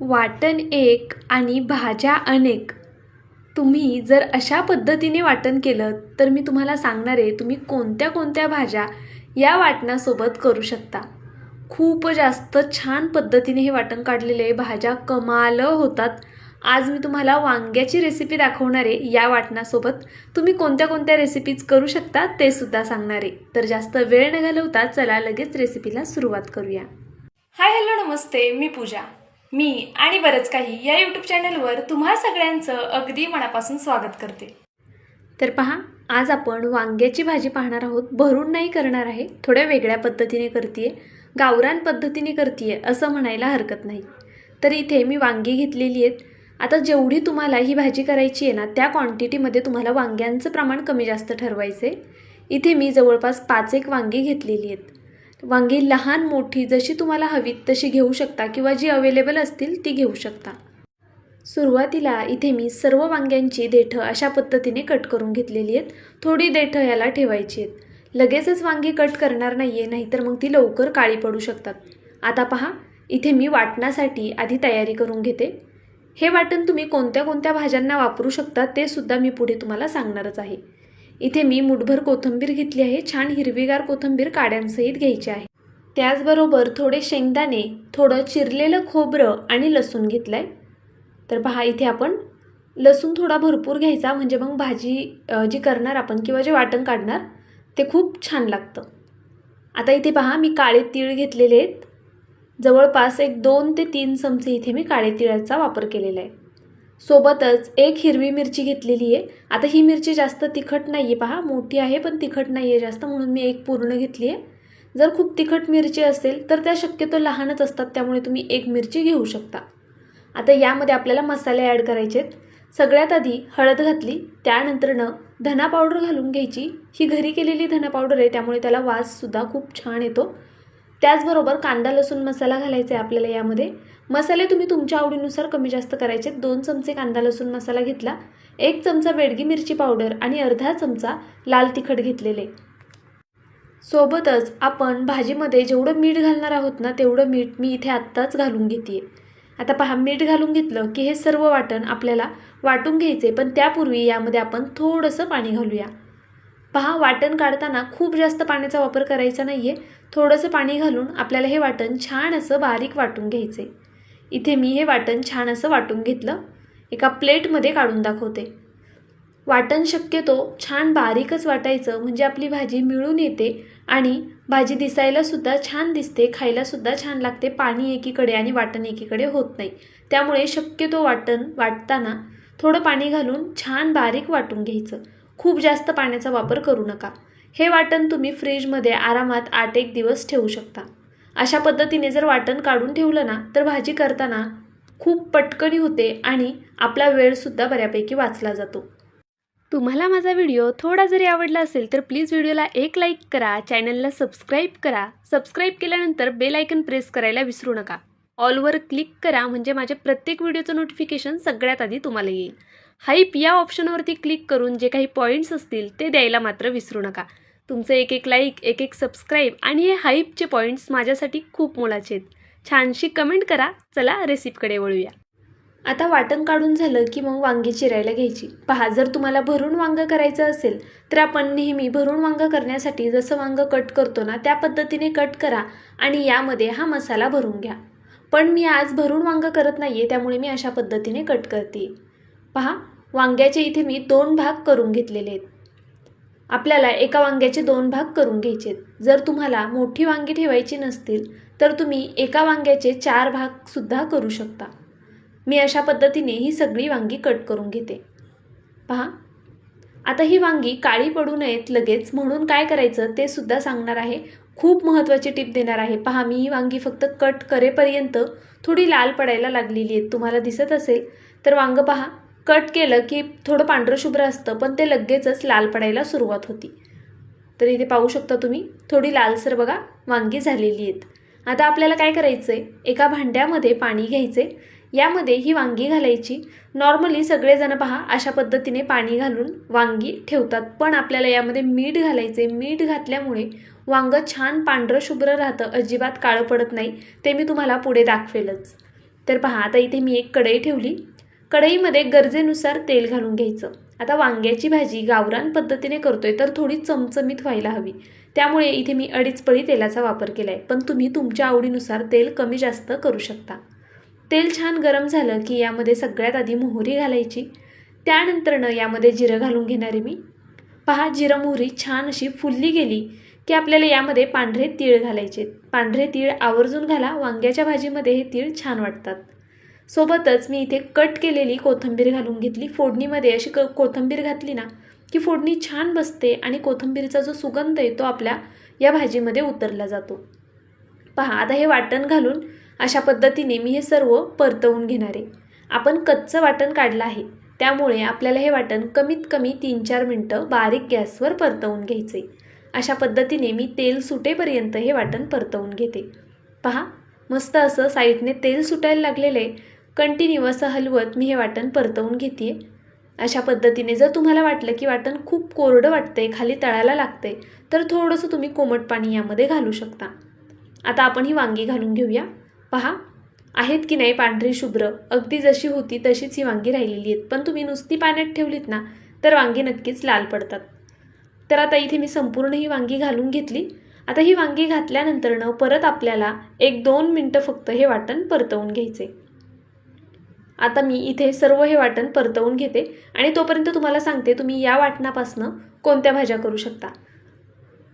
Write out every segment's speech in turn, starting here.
वाटण एक आणि भाज्या अनेक. तुम्ही जर अशा पद्धतीने वाटण केलं तर मी तुम्हाला सांगणार आहे तुम्ही कोणत्या कोणत्या भाज्या या वाटणासोबत करू शकता. खूप जास्त छान पद्धतीने हे वाटण काढलेले आहे. भाज्या कमाल होतात. आज मी तुम्हाला वांग्याची रेसिपी दाखवणार आहे. या वाटणासोबत तुम्ही कोणत्या कोणत्या रेसिपीज करू शकता ते सुद्धा सांगणार आहे. तर जास्त वेळ न घालवता चला लगेच रेसिपीला सुरुवात करूया. हाय हॅलो नमस्ते. मी पूजा. मी आणि बरंच काही या यूट्यूब चॅनलवर तुम्हा सगळ्यांचं अगदी मनापासून स्वागत करते. तर पहा आज आपण वांग्याची भाजी पाहणार आहोत. भरून नाही करणार आहे थोड्या वेगळ्या पद्धतीने करते गावरान पद्धतीने करते असं म्हणायला हरकत नाही. तर इथे मी वांगी घेतलेली आहेत. आता जेवढी तुम्हाला ही भाजी करायची आहे ना त्या क्वांटिटीमध्ये तुम्हाला वांग्यांचं प्रमाण कमी जास्त ठरवायचं आहे इथे मी जवळपास पाच एक वांगी घेतलेली आहेत. वांगी लहान मोठी जशी तुम्हाला हवीत तशी घेऊ शकता किंवा जी अवेलेबल असतील ती घेऊ शकता. सुरुवातीला इथे मी सर्व वांग्यांची देठं अशा पद्धतीने कट करून घेतलेली आहेत. थोडी देठं याला ठेवायची आहेत. लगेचच वांगी कट करणार नाही आहे नाहीतर मग ती लवकर काळी पडू शकतात. आता पहा इथे मी वाटण्यासाठी आधी तयारी करून घेते. हे वाटण तुम्ही कोणत्या कोणत्या भाज्यांना वापरू शकता ते सुद्धा मी पुढे तुम्हाला सांगणारच आहे. इथे मी मुठभर कोथिंबीर घेतली आहे छान हिरवीगार कोथिंबीर काड्यांसहित घ्यायची आहे. त्याचबरोबर थोडे शेंगदाणे थोडं चिरलेलं खोबरं आणि लसूण घेतलं आहे तर पहा इथे आपण लसूण थोडा भरपूर घ्यायचा म्हणजे मग भाजी जी करणार आपण किंवा जे वाटण काढणार ते खूप छान लागतं. आता इथे पहा मी काळे तीळ घेतलेले आहेत. जवळपास एक दोन ते तीन चमचे इथे मी काळे तिळाचा वापर केलेला आहे. सोबतच एक हिरवी मिरची घेतलेली आहे. आता ही मिरची जास्त तिखट नाही आहे पहा मोठी आहे पण तिखट नाही आहे जास्त म्हणून मी एक पूर्ण घेतली आहे. जर खूप तिखट मिरची असेल तर त्या शक्यतो लहानच असतात त्यामुळे तुम्ही एक मिरची घेऊ शकता. आता यामध्ये आपल्याला मसाले ॲड करायचे आहेत सगळ्यात आधी हळद घातली त्यानंतरनं धना पावडर घालून घ्यायची. ही घरी केलेली धना पावडर आहे त्यामुळे त्याला वाससुद्धा खूप छान येतो. त्याचबरोबर कांदा लसूण मसाला घालायचा आहे आपल्याला यामध्ये. मसाले तुम्ही तुमच्या आवडीनुसार कमी जास्त करायचे. दोन चमचे कांदा लसूण मसाला घेतला. एक चमचा बेडगी मिरची पावडर आणि अर्धा चमचा लाल तिखट घेतलेले. सोबतच आपण भाजीमध्ये जेवढं मीठ घालणार आहोत ना तेवढं मीठ मी इथे आत्ताच घालून घेते आता पहा मीठ घालून घेतलं की हे सर्व वाटण आपल्याला वाटून घ्यायचे पण त्यापूर्वी यामध्ये आपण थोडंसं पाणी घालूया. पहा वाटण काढताना खूप जास्त पाण्याचा वापर करायचा नाही आहे थोडंसं पाणी घालून आपल्याला हे वाटण छान असं बारीक वाटून घ्यायचं आहे इथे मी हे वाटण छान असं वाटून घेतलं. एका प्लेटमध्ये काढून दाखवते. वाटण शक्यतो छान बारीकच वाटायचं म्हणजे आपली भाजी मिळून येते आणि भाजी दिसायलासुद्धा छान दिसते खायलासुद्धा छान लागते. पाणी एकीकडे आणि वाटण एकीकडे होत नाही. त्यामुळे शक्यतो वाटण वाटताना थोडं पाणी घालून छान बारीक वाटून घ्यायचं. खूप जास्त पाण्याचा वापर करू नका. हे वाटण तुम्ही फ्रीजमध्ये आरामात आठ एक दिवस ठेवू शकता. अशा पद्धतीने जर वाटण काढून ठेवलं ना तर भाजी करताना खूप पटकनी होते आणि आपला वेळसुद्धा बऱ्यापैकी वाचला जातो. तुम्हाला माझा व्हिडिओ थोडा जरी आवडला असेल तर प्लीज व्हिडिओला एक लाईक करा चॅनलला सबस्क्राईब करा. सबस्क्राईब केल्यानंतर बेल आयकन प्रेस करायला विसरू नका. ऑलवर क्लिक करा म्हणजे माझ्या प्रत्येक व्हिडिओचं नोटिफिकेशन सगळ्यात आधी तुम्हाला येईल. हाईप या ऑप्शनवरती क्लिक करून जे काही पॉईंट्स असतील ते द्यायला मात्र विसरू नका. तुमचं एक एक लाईक एक एक सबस्क्राईब आणि हे हाईपचे पॉईंट्स माझ्यासाठी खूप मोलाचे आहेत. छानशी कमेंट करा. चला रेसिपीकडे वळूया. आता वाटण काढून झालं की मग वांगी चिरायला घ्यायची. पहा जर तुम्हाला भरून वांगं करायचं असेल तर आपण नेहमी भरून वांगं करण्यासाठी जसं वांगं कट करतो ना त्या पद्धतीने कट करा आणि यामध्ये हा मसाला भरून घ्या. पण मी आज भरून वांगं करत नाही आहे त्यामुळे मी अशा पद्धतीने कट करते पहा वांग्याचे इथे मी दोन भाग करून घेतलेले आहेत. आपल्याला एका वांग्याचे दोन भाग करून घ्यायचे आहेत जर तुम्हाला मोठी वांगी ठेवायची नसतील तर तुम्ही एका वांग्याचे चार भागसुद्धा करू शकता. मी अशा पद्धतीने ही सगळी वांगी कट करून घेते. पहा. आता ही वांगी काळी पडू नयेत लगेच म्हणून काय करायचं ते सुद्धा सांगणार आहे. खूप महत्त्वाची टिप देणार आहे. पहा मी ही वांगी फक्त कट करेपर्यंत थोडी लाल पडायला लागलेली आहेत. तुम्हाला दिसत असेल. तर वांगं पहा. कट केलं की थोडं पांढरं शुभ्र असतं पण ते लगेचच लाल पडायला सुरुवात होती. तर इथे पाहू शकता तुम्ही थोडी लालसर बघा वांगी झालेली आहेत. आता आपल्याला काय करायचं आहे एका भांड्यामध्ये पाणी घ्यायचे यामध्ये ही वांगी घालायची. नॉर्मली सगळेजण पहा अशा पद्धतीने पाणी घालून वांगी ठेवतात. पण आपल्याला यामध्ये मीठ घालायचे मीठ घातल्यामुळे वांगं छान पांढरं शुभ्र राहतं. अजिबात काळं पडत नाही. ते मी तुम्हाला पुढे दाखवेलच. तर पहा आता इथे मी एक कढई ठेवली. कढईमध्ये गरजेनुसार तेल घालून घ्यायचं. आता वांग्याची भाजी गावरान पद्धतीने करतोय तर थोडी चमचमीत व्हायला हवी. त्यामुळे इथे मी अडीच पळी तेलाचा वापर केला आहे पण तुम्ही तुमच्या आवडीनुसार तेल कमी जास्त करू शकता. तेल छान गरम झालं की यामध्ये सगळ्यात आधी मोहरी घालायची. त्यानंतरनं यामध्ये जिरं घालून घेणारे मी. पहा जिरं मोहरी छान अशी फुलली गेली की आपल्याला यामध्ये पांढरे तीळ घालायचे. पांढरे तीळ आवर्जून घाला. वांग्याच्या भाजीमध्ये हे तीळ छान वाटतात. सोबतच मी इथे कट केलेली कोथिंबीर घालून घेतली. फोडणीमध्ये अशी क कोथिंबीर घातली ना की फोडणी छान बसते आणि कोथिंबीरीचा जो सुगंध आहे तो आपल्या या भाजीमध्ये उतरला जातो. पहा आता हे वाटण घालून अशा पद्धतीने मी हे सर्व परतवून घेणार आहे. आपण कच्चं वाटण काढलं आहे त्यामुळे आपल्याला हे वाटण कमीत कमी तीन चार मिनटं बारीक गॅसवर परतवून घ्यायचे अशा पद्धतीने मी तेल सुटेपर्यंत हे वाटण परतवून घेते. पहा मस्त असं साईडने तेल सुटायला लागलेलं आहे. कंटिन्यू असं हलवत मी हे वाटण परतवून घेते अशा पद्धतीने जर तुम्हाला वाटलं की वाटण खूप कोरडं वाटतंय खाली तळायला लागतंय तर थोडंसं तुम्ही कोमट पाणी यामध्ये घालू शकता. आता आपण ही वांगी घालून घेऊया. पहा आहेत की नाही पांढरी शुभ्र? अगदी जशी होती तशीच ही वांगी राहिलेली आहेत. पण तुम्ही नुसती पाण्यात ठेवलीत ना तर वांगी नक्कीच लाल पडतात. तर आता इथे मी संपूर्ण ही वांगी घालून घेतली. आता ही वांगी घातल्यानंतरनं परत आपल्याला एक दोन मिनटं फक्त हे वाटण परतवून घ्यायचे आता मी इथे सर्व हे वाटण परतवून घेते आणि तोपर्यंत तुम्हाला सांगते तुम्ही या वाटणापासनं कोणत्या भाज्या करू शकता.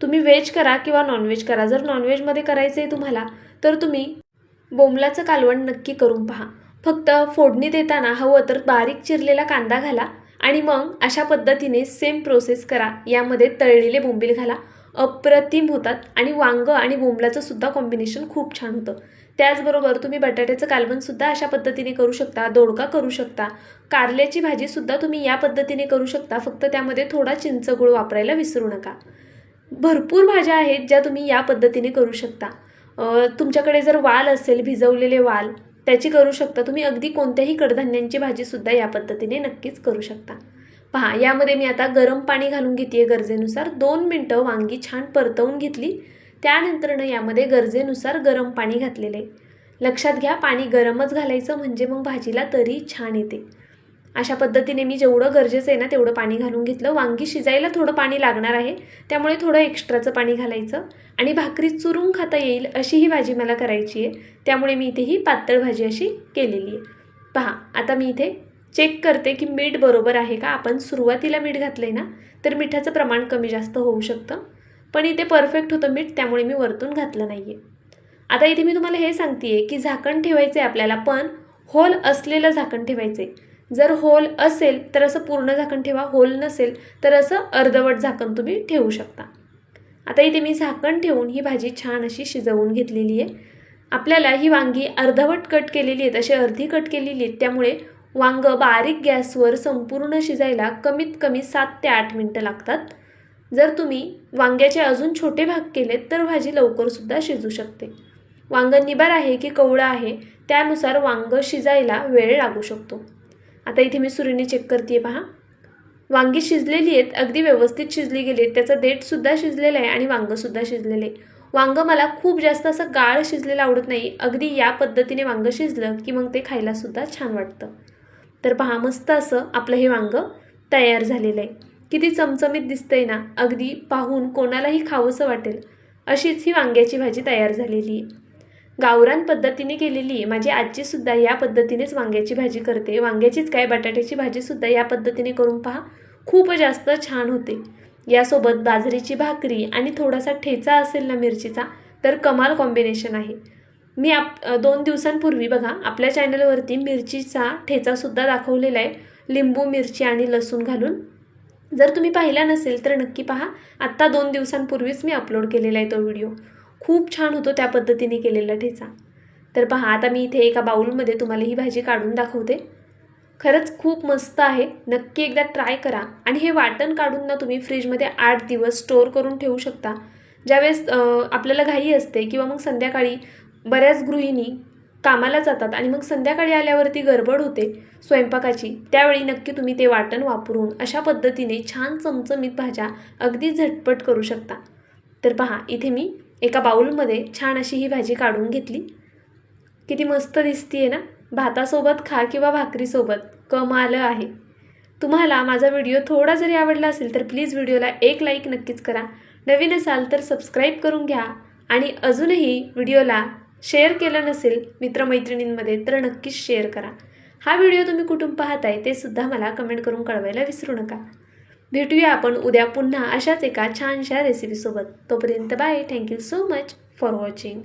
तुम्ही व्हेज करा किंवा नॉनव्हेज करा. जर नॉनव्हेजमध्ये करायचं आहे तुम्हाला तर तुम्ही बोंबलाचं कालवण नक्की करून पहा. फक्त फोडणी देताना हवं तर बारीक चिरलेला कांदा घाला आणि मग अशा पद्धतीने सेम प्रोसेस करा. यामध्ये तळलेले बोंबील घाला. अप्रतिम होतात आणि वांगं आणि बोंबलाचं सुद्धा कॉम्बिनेशन खूप छान होतं. त्याचबरोबर तुम्ही बटाट्याचं कालवणसुद्धा अशा पद्धतीने करू शकता दोडका करू शकता. कारल्याची भाजीसुद्धा तुम्ही या पद्धतीने करू शकता फक्त त्यामध्ये थोडा चिंचगुळ वापरायला विसरू नका. भरपूर भाज्या आहेत ज्या तुम्ही या पद्धतीने करू शकता. तुमच्याकडे जर वाल असेल भिजवलेले वाल त्याची करू शकता. तुम्ही अगदी कोणत्याही कडधान्यांची भाजीसुद्धा या पद्धतीने नक्कीच करू शकता. पहा यामध्ये मी आता गरम पाणी घालून घेते गरजेनुसार. दोन मिनटं वांगी छान परतवून घेतली. त्यानंतरनं यामध्ये गरजेनुसार गरम पाणी घातलेलं आहे. लक्षात घ्या पाणी गरमच घालायचं म्हणजे मग भाजीला तरी छान येते. अशा पद्धतीने मी जेवढं गरजेचं आहे ना तेवढं पाणी घालून घेतलं. वांगी शिजायला थोडं पाणी लागणार आहे त्यामुळे थोडं एक्स्ट्राचं पाणी घालायचं. आणि भाकरी चुरून खाता येईल अशी ही भाजी मला करायची आहे. त्यामुळे मी इथे ही पातळ भाजी अशी केलेली आहे. पहा आता मी इथे चेक करते की मीठ बरोबर आहे का? आपण सुरुवातीला मीठ घातलं आहे ना तर मिठाचं प्रमाण कमी जास्त होऊ शकतं. पण इथे परफेक्ट होतं मीठ त्यामुळे मी वरतून घातलं नाही आहे आता इथे मी तुम्हाला हे सांगते आहे की झाकण ठेवायचं आहे आपल्याला पण होल असलेलं झाकण ठेवायचं आहे जर होल असेल तर असं पूर्ण झाकण ठेवा होल नसेल तर असं अर्धवट झाकण तुम्ही ठेवू शकता. आता इथे मी झाकण ठेवून ही भाजी छान अशी शिजवून घेतलेली आहे. आपल्याला ही वांगी अर्धवट कट केलेली आहेत अशी अर्धी कट केलेली आहेत त्यामुळे वांगं बारीक गॅसवर संपूर्ण शिजायला कमीत कमी सात ते आठ मिनटं लागतात. जर तुम्ही वांग्याचे अजून छोटे भाग केलेत तर भाजी लवकरसुद्धा शिजू शकते. वांगं निबार आहे की कवळं आहे त्यानुसार वांगं शिजायला वेळ लागू शकतो. आता इथे मी सुरीने चेक करते पहा. वांगी शिजलेली आहेत अगदी व्यवस्थित शिजली गेली आहेत त्याचं देठसुद्धा शिजलेलं आहे आणि वांगंसुद्धा शिजलेलं आहे. वांगं मला खूप जास्त असं गाळ शिजलेलं आवडत नाही अगदी या पद्धतीने वांगं शिजलं की मग ते खायलासुद्धा छान वाटतं. तर पहा मस्त असं आपलं हे वांगं तयार झालेलं आहे. किती चमचमीत दिसतंय ना अगदी पाहून कोणालाही खावंसं वाटेल अशीच ही वांग्याची भाजी तयार झालेली. आहे गावरान पद्धतीने केलेली आहे माझी आजीसुद्धा या पद्धतीनेच वांग्याची भाजी करते. वांग्याचीच काय बटाट्याची भाजीसुद्धा या पद्धतीने करून पहा खूप जास्त छान होते. यासोबत बाजरीची भाकरी आणि थोडासा ठेचा असेल ना मिरचीचा तर कमाल कॉम्बिनेशन आहे. मी आप दोन दिवसांपूर्वी बघा आपल्या चॅनलवरती मिरचीचा ठेचासुद्धा दाखवलेला आहे. लिंबू मिरची आणि लसूण घालून जर तुम्ही पाहिला नसेल तर नक्की पहा. आत्ता दोन दिवसांपूर्वीच मी अपलोड केलेला आहे तो व्हिडिओ खूप छान होतो त्या पद्धतीने केलेला ठेचा. तर पहा आता मी इथे एका बाऊलमध्ये तुम्हाला ही भाजी काढून दाखवते. खरंच खूप मस्त आहे. नक्की एकदा ट्राय करा. आणि हे वाटण काढून ना तुम्ही फ्रीजमध्ये आठ दिवस स्टोअर करून ठेवू शकता. ज्यावेळेस आपल्याला घाई असते किंवा मग संध्याकाळी बऱ्याच गृहिणी कामाला जातात आणि मग संध्याकाळी आल्यावरती गडबड होते स्वयंपाकाची. त्यावेळी नक्की तुम्ही ते वाटण वापरून अशा पद्धतीने छान चमचमीत भाज्या अगदी झटपट करू शकता. तर पहा इथे मी एका बाऊलमध्ये छान अशी ही भाजी काढून घेतली. किती मस्त दिसतीये ना? भातासोबत खा किंवा भाकरीसोबत. कमाल आहे. तुम्हाला माझा व्हिडिओ थोडा जरी आवडला असेल तर प्लीज व्हिडिओला एक लाईक नक्कीच करा. नवीन असाल तर सबस्क्राईब करून घ्या. आणि अजूनही व्हिडिओला शेअर केलं नसेल मित्रमैत्रिणींमध्ये तर नक्कीच शेअर करा. हा व्हिडिओ तुम्ही कुठून पाहताय ते सुद्धा मला कमेंट करून कळवायला विसरू नका. भेटूया आपण उद्या पुन्हा अशाच एका छानशा रेसिपीसोबत तोपर्यंत bye thank you so much for watching